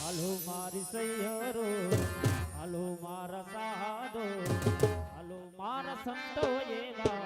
હાલો મારી સૈયરો હાલો મારા સાધો સંતો એવા.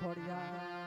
Concordia.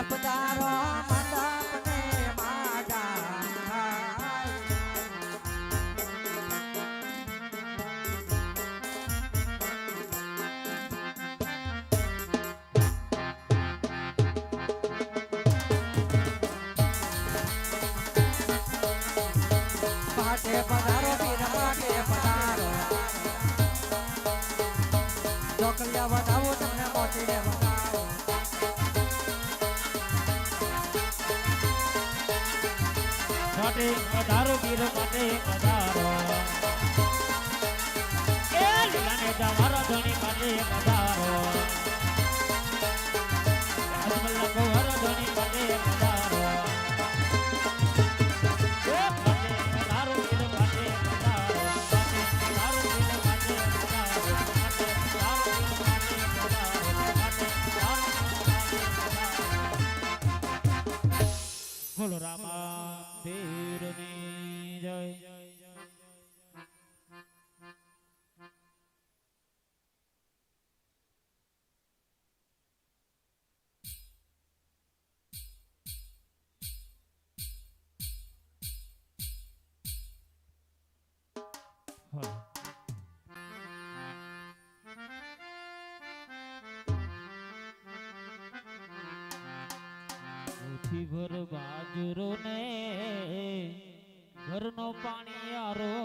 પધારો માટે પધારો પીર માટે પધારો. એ લીલાને જવારો ધણી માટે પધારો. પધારો. એ ભર બાજરો ને પાણી આરો